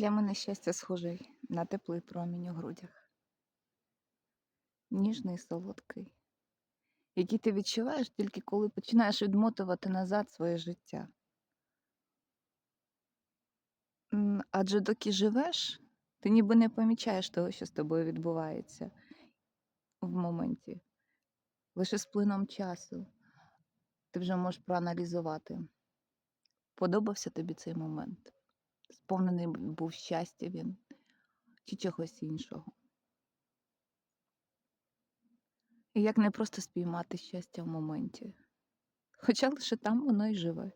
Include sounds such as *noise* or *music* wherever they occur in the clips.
Для мене щастя схоже на теплий промінь у грудях. Ніжний, солодкий, який ти відчуваєш тільки коли починаєш відмотувати назад своє життя. Адже доки живеш, ти ніби не помічаєш того, що з тобою відбувається в моменті. Лише з плином часу ти вже можеш проаналізувати, подобався тобі цей момент, сповнений був щастя він чи чогось іншого. І як не просто спіймати щастя в моменті, хоча лише там воно і живе.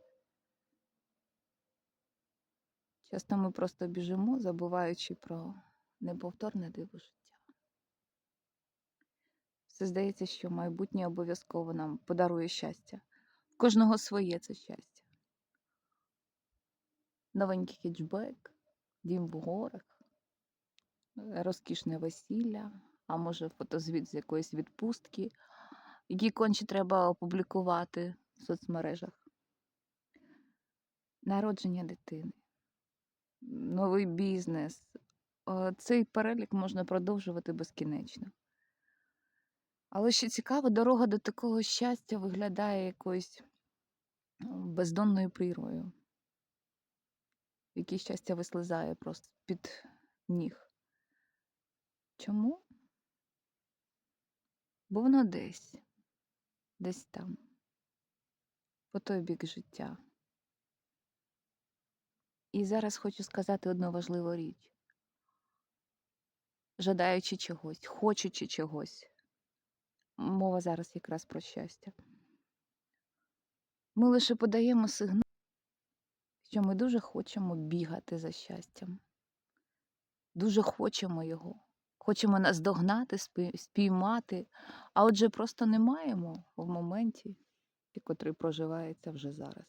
Часто ми просто біжимо, забуваючи про неповторне диво життя. Все здається, що майбутнє обов'язково нам подарує щастя. В кожного своє це щастя. Новенький хетчбек, дім в горах, е, розкішне весілля, а може фотозвіт з якоїсь відпустки, який конче треба опублікувати в соцмережах. Народження дитини, новий бізнес. Е, Цей перелік можна продовжувати безкінечно. Але що цікаво, дорога до такого щастя виглядає якоюсь бездонною прірвою, в якій щастя вислизає просто під ніг. Чому? Бо воно десь, десь там, по той бік життя. І зараз хочу сказати одну важливу річ. Жадаючи чогось, хочучи чогось. Мова зараз якраз про щастя. Ми лише подаємо сигнал, що ми дуже хочемо бігати за щастям. Дуже хочемо його. Хочемо наздогнати, спи- спіймати, а отже, просто не маємо в моменті, котрий проживається вже зараз.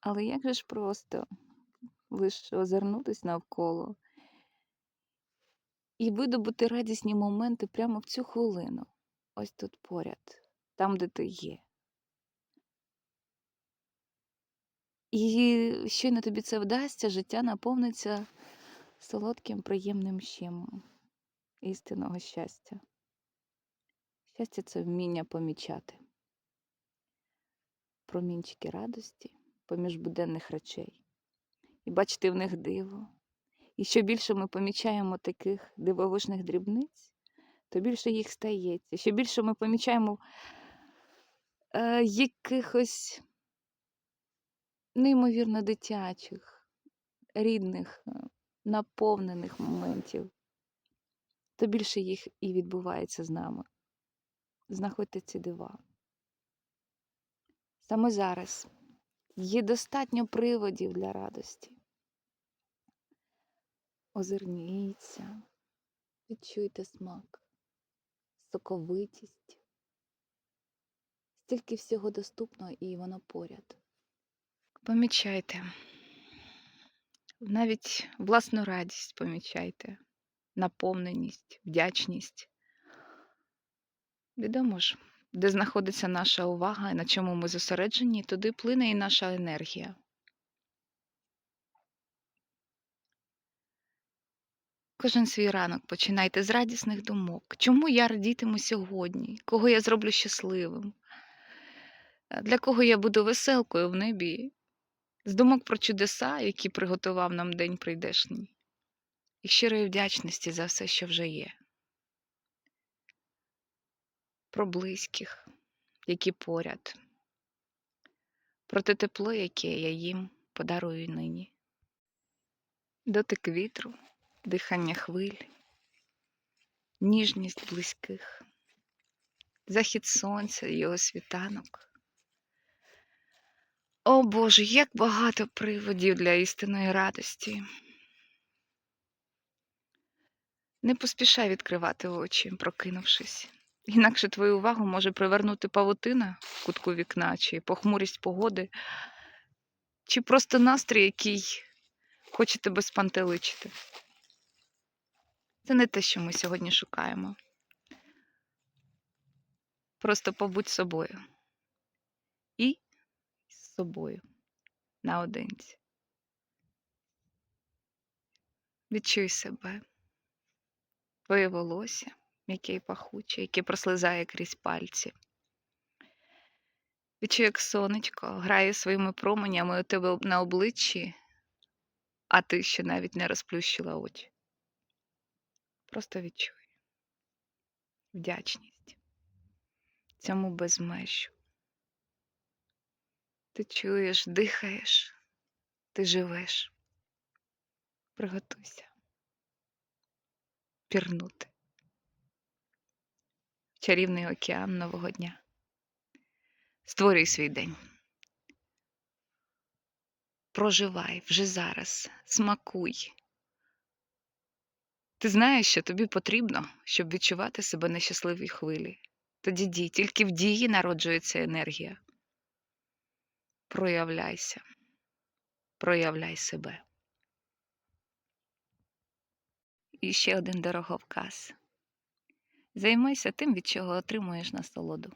Але як же ж просто лише озирнутись навколо і видобути радісні моменти прямо в цю хвилину, ось тут поряд, там, де ти є. І щойно тобі це вдасться, життя наповниться солодким, приємним щемом істинного щастя. Щастя це вміння помічати промінчики радості поміж буденних речей і бачити в них диво. І що більше ми помічаємо таких дивовижних дрібниць, то більше їх стається. Що більше ми помічаємо е, якихось неймовірно дитячих, рідних, е, наповнених моментів, то більше їх і відбувається з нами. Знаходьте ці дива. Саме зараз є достатньо приводів для радості. Озирніться, відчуйте смак, соковитість. Стільки всього доступно і воно поряд. Помічайте. Навіть власну радість помічайте, наповненість, вдячність. Відомо ж, де знаходиться наша увага на чому ми зосереджені, туди плине і наша енергія. Кожен свій ранок починайте з радісних думок. Чому я радітиму сьогодні? Кого я зроблю щасливим? Для кого я буду веселкою в небі? З думок про чудеса, які приготував нам день прийдешній, і щирої вдячності за все, що вже є. Про близьких, які поряд, про те тепло, яке я їм подарую нині. Дотик вітру, дихання хвиль, ніжність близьких, захід сонця, його світанок. О Боже, як багато приводів для істинної радості. Не поспішай відкривати очі, прокинувшись. Інакше твою увагу може привернути павутина в кутку вікна, чи похмурість погоди, чи просто настрій, який хоче тебе спантеличити. Це не те, що ми сьогодні шукаємо. Просто побудь собою. Собою наодинці. Відчуй себе, твоє волосся, яке пахуче, яке прослизає крізь пальці. Відчуй, як сонечко грає своїми променями у тебе на обличчі, а ти ще навіть не розплющила очі. Просто відчуй вдячність цьому безмежжю. Ти чуєш, дихаєш, ти живеш. Приготуйся пірнути в чарівний океан нового дня. Створюй свій день. Проживай вже зараз, смакуй. Ти знаєш, що тобі потрібно, щоб відчувати себе на щасливій хвилі. Тоді дій, тільки в дії народжується енергія. Проявляйся, проявляй себе. І ще один дороговказ. Займайся тим, від чого отримуєш насолоду.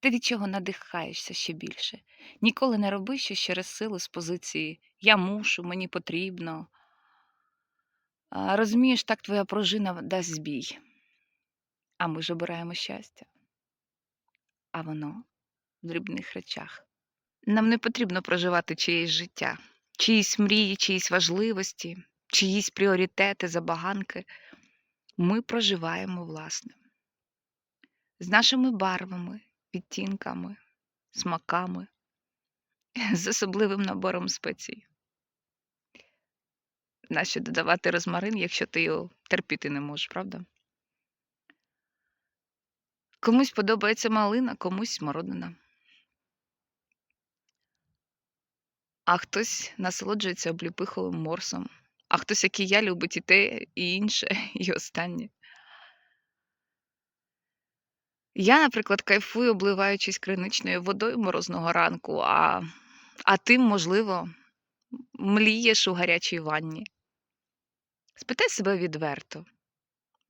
Ти від чого надихаєшся ще більше. Ніколи не роби щось через силу з позиції Я мушу, мені потрібно. Розумієш, так твоя пружина дасть збій. А ми ж обираємо щастя. А воно дрібних речах. Нам не потрібно проживати чиєсь життя, чиїсь мрії, чиїсь важливості, чиїсь пріоритети, забаганки. Ми проживаємо власне. З нашими барвами, відтінками, смаками, з особливим набором спецій. Нащо додавати розмарин, якщо ти його терпіти не можеш, правда? Комусь подобається малина, комусь смородина. А хтось насолоджується обліпиховим морсом, а хтось, як і я, любить і те, і інше, *laughs* і останнє. Я, наприклад, кайфую, обливаючись криничною водою морозного ранку, а, а ти, можливо, млієш у гарячій ванні. Спитай себе відверто,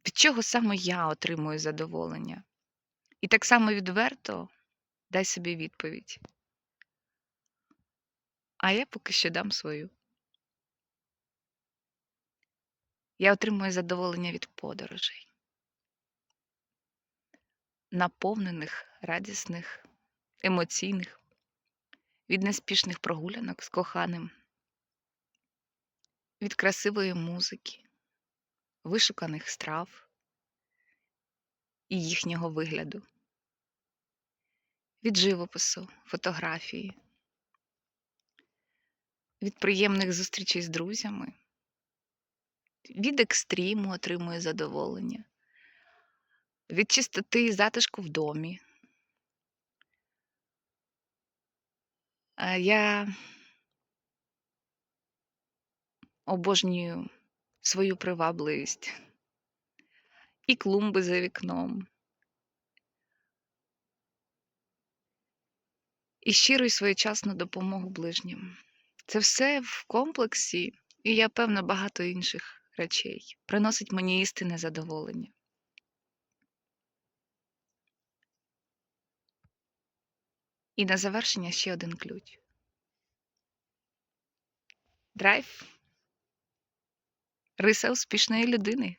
від чого саме я отримую задоволення? І так само відверто дай собі відповідь. А я поки що дам свою. Я отримую задоволення від подорожей, наповнених, радісних, емоційних, від неспішних прогулянок з коханим, від красивої музики, вишуканих страв і їхнього вигляду, від живопису, фотографії, від приємних зустрічей з друзями, від екстриму отримую задоволення, від чистоти і затишку в домі. Я обожнюю свою привабливість і клумби за вікном, і щиру і своєчасну допомогу ближнім. Це все в комплексі, і я певна багато інших речей приносить мені істинне задоволення. І на завершення ще один ключ. Драйв риса успішної людини.